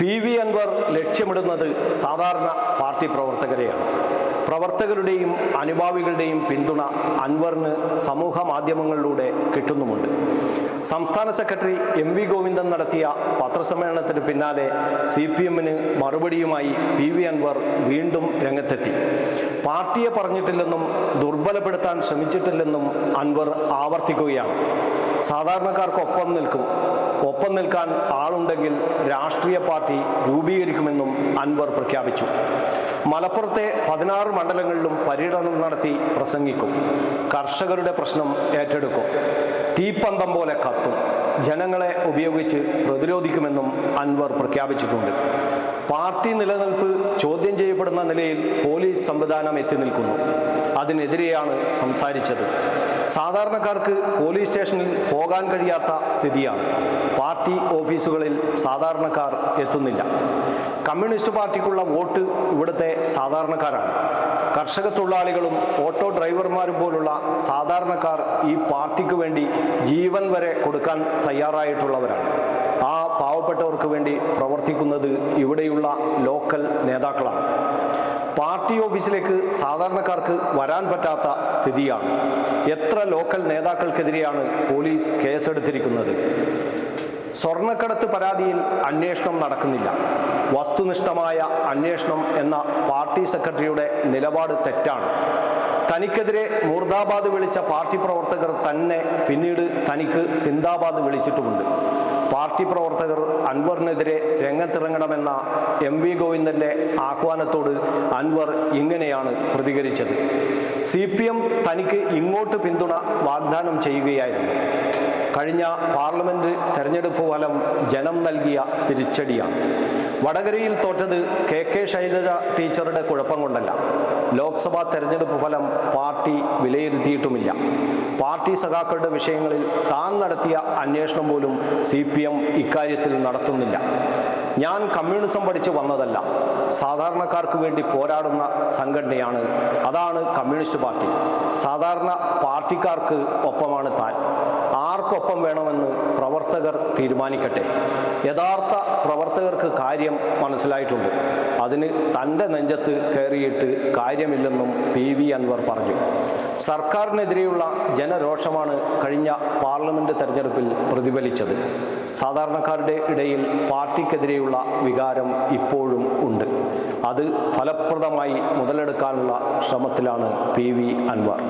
P V Anwar ലക്ഷ്യമിടുന്നത് സാധാരണ party പ്രവർത്തകരെയാണ്. പ്രവർത്തകരുടെയും അനുഭാവികളുടെയും പിന്തുണ അൻവറിന് സമൂഹ മാധ്യമങ്ങളിലൂടെ കിട്ടുന്നുമുണ്ട്. സംസ്ഥാന സെക്രട്ടറി എം വി ഗോവിന്ദൻ നടത്തിയ പത്രസമ്മേളനത്തിന് പിന്നാലെ സി പി എമ്മിന് മറുപടിയുമായി പി വി അൻവർ വീണ്ടും രംഗത്തെത്തി. പാർട്ടിയെ പറഞ്ഞിട്ടില്ലെന്നും ദുർബലപ്പെടുത്താൻ ശ്രമിച്ചിട്ടില്ലെന്നും അൻവർ ആവർത്തിക്കുകയാണ്. സാധാരണക്കാർക്കൊപ്പം നിൽക്കും. ഒപ്പം നിൽക്കാൻ ആളുണ്ടെങ്കിൽ രാഷ്ട്രീയ പാർട്ടി രൂപീകരിക്കുമെന്നും അൻവർ പ്രഖ്യാപിച്ചു. മലപ്പുറത്തെ പതിനാറ് മണ്ഡലങ്ങളിലും പര്യടനം നടത്തി പ്രസംഗിക്കും. കർഷകരുടെ പ്രശ്നം ഏറ്റെടുക്കും. തീപ്പന്തം പോലെ കത്തും. ജനങ്ങളെ ഉപയോഗിച്ച് പ്രതിരോധിക്കുമെന്നും അൻവർ പ്രഖ്യാപിച്ചിട്ടുണ്ട്. പാർട്ടി നിലനിൽപ്പ് ചോദ്യം ചെയ്യപ്പെടുന്ന നിലയിൽ പോലീസ് സംവിധാനം എത്തി നിൽക്കുന്നു. അതിനെതിരെയാണ് സംസാരിച്ചത്. സാധാരണക്കാർക്ക് പോലീസ് സ്റ്റേഷനിൽ പോകാൻ കഴിയാത്ത സ്ഥിതിയാണ്. പാർട്ടി ഓഫീസുകളിൽ സാധാരണക്കാർ എത്തുന്നില്ല. കമ്മ്യൂണിസ്റ്റ് പാർട്ടിക്കുള്ള വോട്ട് ഇവിടുത്തെ സാധാരണക്കാരാണ്. കർഷക തൊഴിലാളികളും ഓട്ടോ ഡ്രൈവർമാരും പോലുള്ള സാധാരണക്കാർ ഈ പാർട്ടിക്ക് വേണ്ടി ജീവൻ വരെ കൊടുക്കാൻ തയ്യാറായിട്ടുള്ളവരാണ്. ആ പാവപ്പെട്ടവർക്ക് വേണ്ടി പ്രവർത്തിക്കുന്നത് ഇവിടെയുള്ള ലോക്കൽ നേതാക്കളാണ്. പാർട്ടി ഓഫീസിലേക്ക് സാധാരണക്കാർക്ക് വരാൻ പറ്റാത്ത സ്ഥിതിയാണ്. എത്ര ലോക്കൽ നേതാക്കൾക്കെതിരെയാണ് പോലീസ് കേസെടുത്തിരിക്കുന്നത്? സ്വർണക്കടത്ത് പരാതിയിൽ അന്വേഷണം നടക്കുന്നില്ല. വസ്തുനിഷ്ഠമായ അന്വേഷണം എന്ന പാർട്ടി സെക്രട്ടറിയുടെ നിലപാട് തെറ്റാണ്. തനിക്കെതിരെ മുർദാബാദ് വിളിച്ച പാർട്ടി പ്രവർത്തകർ തന്നെ പിന്നീട് തനിക്ക് സിന്ദാബാദ് വിളിച്ചിട്ടുമുണ്ട്. പാർട്ടി പ്രവർത്തകർ അൻവറിനെതിരെ രംഗത്തിറങ്ങണമെന്ന എം വി ഗോവിന്ദന്റെ ആഹ്വാനത്തോട് അൻവർ ഇങ്ങനെയാണ് പ്രതികരിച്ചത്. സി പി എം തനിക്ക് ഇങ്ങോട്ട് പിന്തുണ വാഗ്ദാനം ചെയ്യുകയായിരുന്നു. കഴിഞ്ഞ പാർലമെന്റ് തെരഞ്ഞെടുപ്പ് ഫലം ജനം നൽകിയ തിരിച്ചടിയാണ്. വടകരയിൽ തോറ്റത് കെ കെ ശൈലജ ടീച്ചറുടെ കുഴപ്പം കൊണ്ടല്ല. ലോക്സഭാ തെരഞ്ഞെടുപ്പ് ഫലം പാർട്ടി വിലയിരുത്തിയിട്ടുമില്ല. പാർട്ടി സഖാക്കളുടെ വിഷയങ്ങളിൽ താൻ നടത്തിയ അന്വേഷണം പോലും സി പി എം ഇക്കാര്യത്തിൽ നടത്തുന്നില്ല. ഞാൻ കമ്മ്യൂണിസം പഠിച്ച് വന്നതല്ല. സാധാരണക്കാർക്ക് വേണ്ടി പോരാടുന്ന സംഘടനയാണ്. അതാണ് കമ്മ്യൂണിസ്റ്റ് പാർട്ടി. സാധാരണ പാർട്ടിക്കാർക്ക് ഒപ്പമാണ് താൻ. ആർക്കൊപ്പം വേണമെന്ന് പ്രവർത്തകർ തീരുമാനിക്കട്ടെ. യഥാർത്ഥ പ്രവർത്തകർക്ക് കാര്യം മനസ്സിലായിട്ടുണ്ട്. അതിന് തന്റെ നെഞ്ചത്ത് കയറിയിട്ട് കാര്യമില്ലെന്നും പി വി അൻവർ പറഞ്ഞു. സർക്കാരിനെതിരെയുള്ള ജനരോഷമാണ് കഴിഞ്ഞ പാർലമെന്റ് തെരഞ്ഞെടുപ്പിൽ പ്രതിഫലിച്ചത്. സാധാരണക്കാരുടെ ഇടയിൽ പാർട്ടിക്കെതിരെയുള്ള വികാരം ഇപ്പോഴും ഉണ്ട്. അത് ഫലപ്രദമായി മുതലെടുക്കാനുള്ള ശ്രമത്തിലാണ് പി വി അൻവർ.